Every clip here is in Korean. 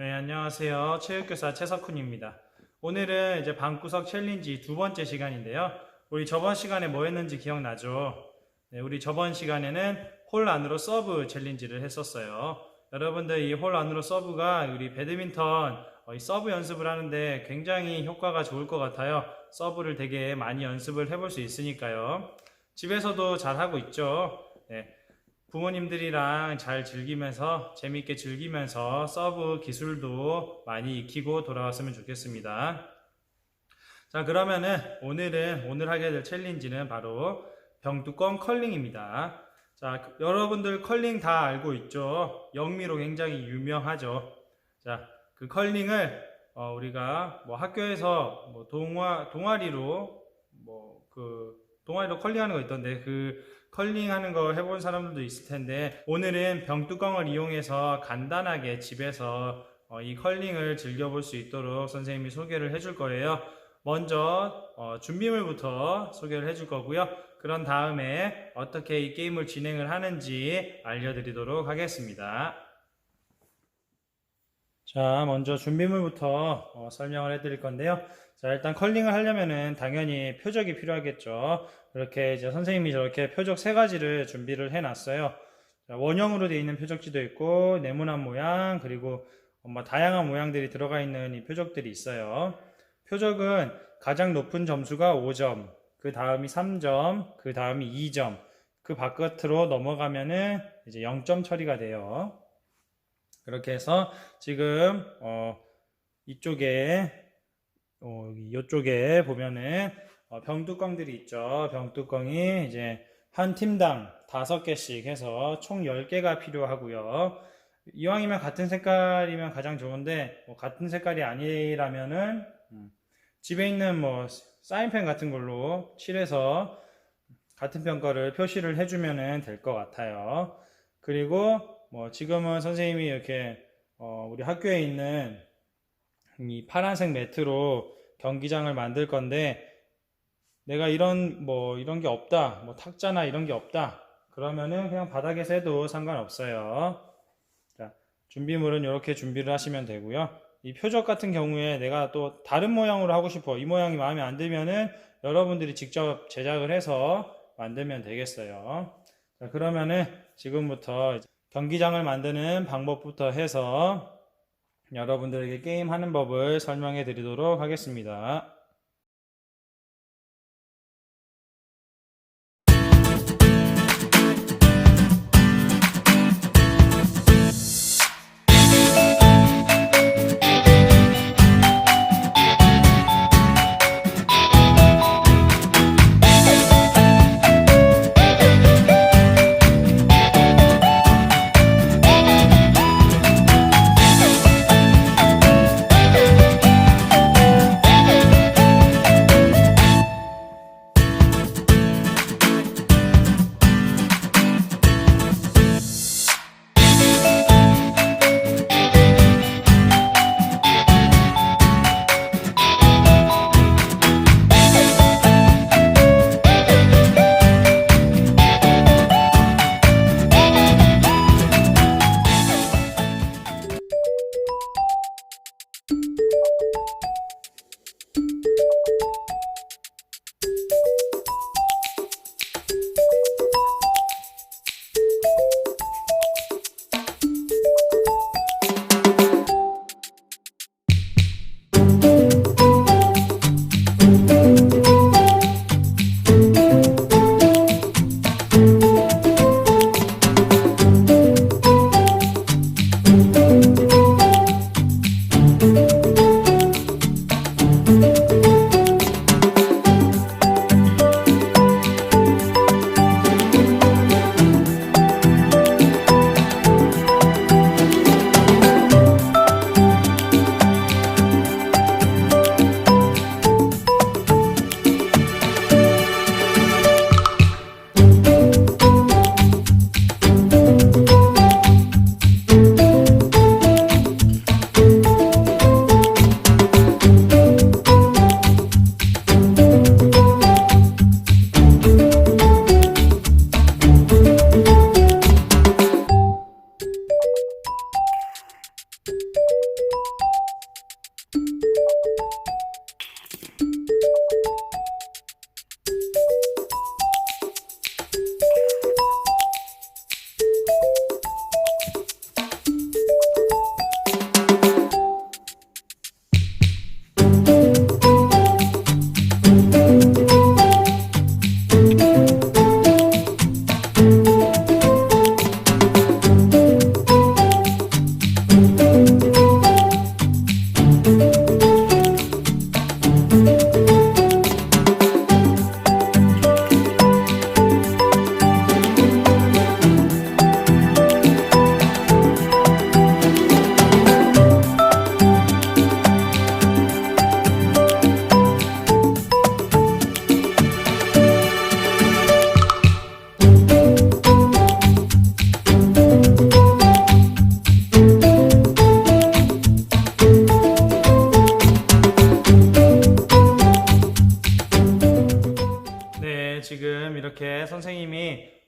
네, 안녕하세요. 체육교사 최석훈입니다. 오늘은 이제 방구석 챌린지 두 번째 시간인데요. 우리 저번 시간에 뭐 했는지 기억나죠? 네, 우리 저번 시간에는 홀 안으로 서브 챌린지를 했었어요. 여러분들 이 홀 안으로 서브가 우리 배드민턴 어, 이 서브 연습을 하는데 굉장히 효과가 좋을 것 같아요. 서브를 되게 많이 연습을 해볼 수 있으니까요. 집에서도 잘 하고 있죠. 네, 부모님들이랑 잘 즐기면서 재밌게 즐기면서 서브 기술도 많이 익히고 돌아왔으면 좋겠습니다. 자, 그러면은 오늘은 오늘 하게 될 챌린지는 바로 병뚜껑 컬링입니다. 자, 그- 여러분들 컬링 다 알고 있죠? 영미로 굉장히 유명하죠. 자, 그 컬링을 어, 우리가 뭐 학교에서 뭐 동아 동아리로 뭐 그 동아리로 컬링하는 거 있던데 그 컬링 하는 거 해본 사람들도 있을 텐데 오늘은 병뚜껑을 이용해서 간단하게 집에서 어, 이 컬링을 즐겨볼 수 있도록 선생님이 소개를 해줄 거예요. 먼저 어, 준비물부터 소개를 해줄 거고요. 그런 다음에 어떻게 이 게임을 진행을 하는지 알려드리도록 하겠습니다. 자, 먼저 준비물부터 어, 설명을 해드릴 건데요. 자, 일단 컬링을 하려면은 당연히 표적이 필요하겠죠. 이렇게 이제 선생님이 저렇게 표적 세 가지를 준비를 해놨어요. 자, 원형으로 되어 있는 표적지도 있고, 네모난 모양, 그리고 뭐 다양한 모양들이 들어가 있는 이 표적들이 있어요. 표적은 가장 높은 점수가 5점, 그 다음이 3점, 그 다음이 2점, 그 바깥으로 넘어가면은 이제 0점 처리가 돼요. 그렇게 해서 지금 어, 이쪽에 어, 이쪽에 보면은 어, 병뚜껑들이 있죠. 병뚜껑이 이제 한 팀당 다섯 개씩 해서 총 10개가 필요하고요. 이왕이면 같은 색깔이면 가장 좋은데 뭐 같은 색깔이 아니라면은 음, 집에 있는 뭐 사인펜 같은 걸로 칠해서 같은 평가를 표시를 해주면은 될것 같아요. 그리고 뭐 지금은 선생님이 이렇게 어, 우리 학교에 있는 이 파란색 매트로 경기장을 만들 건데 내가 이런 뭐 이런 게 없다 뭐 탁자나 이런 게 없다 그러면은 그냥 바닥에서 해도 상관없어요. 자 준비물은 이렇게 준비를 하시면 되고요. 이 표적 같은 경우에 내가 또 다른 모양으로 하고 싶어 이 모양이 마음에 안 들면은 여러분들이 직접 제작을 해서 만들면 되겠어요. 자 그러면은 지금부터 경기장을 만드는 방법부터 해서 여러분들에게 게임 하는 법을 설명해 드리도록 하겠습니다.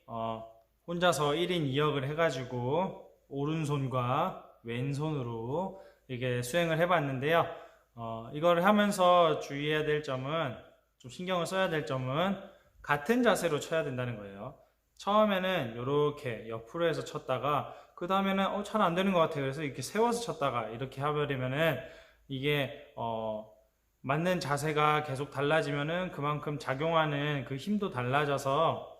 어, 혼자서 1인 2역을 해가지고 오른손과 왼손으로 이게 수행을 해봤는데요. 어, 이걸 하면서 주의해야 될 점은 좀 신경을 써야 될 점은 같은 자세로 쳐야 된다는 거예요. 처음에는 이렇게 옆으로 해서 쳤다가 그 다음에는 어, 잘 안 되는 것 같아요. 그래서 이렇게 세워서 쳤다가 이렇게 해버리면은 이게 어, 맞는 자세가 계속 달라지면은 그만큼 작용하는 그 힘도 달라져서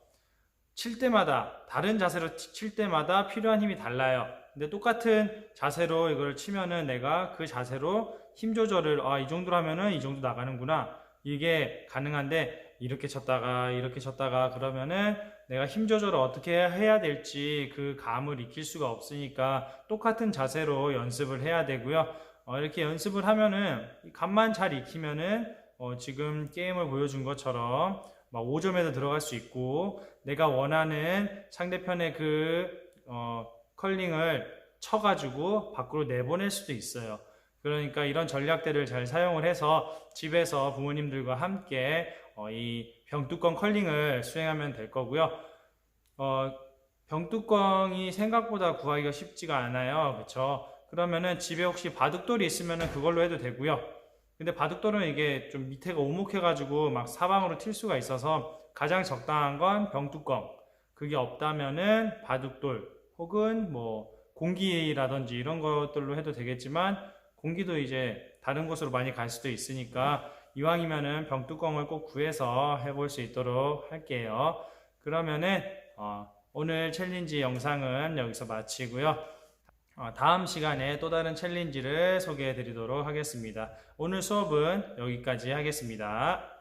칠 때마다 다른 자세로 치- 칠 때마다 필요한 힘이 달라요. 근데 똑같은 자세로 이걸 치면은 내가 그 자세로 힘 조절을 아, 이 정도로 하면은 이 정도 나가는구나. 이게 가능한데 이렇게 쳤다가 이렇게 쳤다가 그러면은 내가 힘 조절을 어떻게 해야 될지 그 감을 익힐 수가 없으니까 똑같은 자세로 연습을 해야 되고요. 어, 이렇게 연습을 하면은 이 감만 잘 익히면은 어, 지금 게임을 보여준 것처럼 막 5점에도 들어갈 수 있고 내가 원하는 상대편의 그 어, 컬링을 쳐가지고 밖으로 내보낼 수도 있어요. 그러니까 이런 전략들을 잘 사용을 해서 집에서 부모님들과 함께 어, 이 병뚜껑 컬링을 수행하면 될 거고요. 어, 병뚜껑이 생각보다 구하기가 쉽지가 않아요. 그렇죠? 그러면은 집에 혹시 바둑돌이 있으면은 그걸로 해도 되고요. 근데 바둑돌은 이게 좀 밑에가 오목해가지고 막 사방으로 튈 수가 있어서 가장 적당한 건 병뚜껑. 그게 없다면은 바둑돌 혹은 뭐 공기라든지 이런 것들로 해도 되겠지만 공기도 이제 다른 곳으로 많이 갈 수도 있으니까 이왕이면은 병뚜껑을 꼭 구해서 해볼 수 있도록 할게요. 그러면은 어, 오늘 챌린지 영상은 여기서 마치고요. 어, 다음 시간에 또 다른 챌린지를 소개해 드리도록 하겠습니다. 오늘 수업은 여기까지 하겠습니다.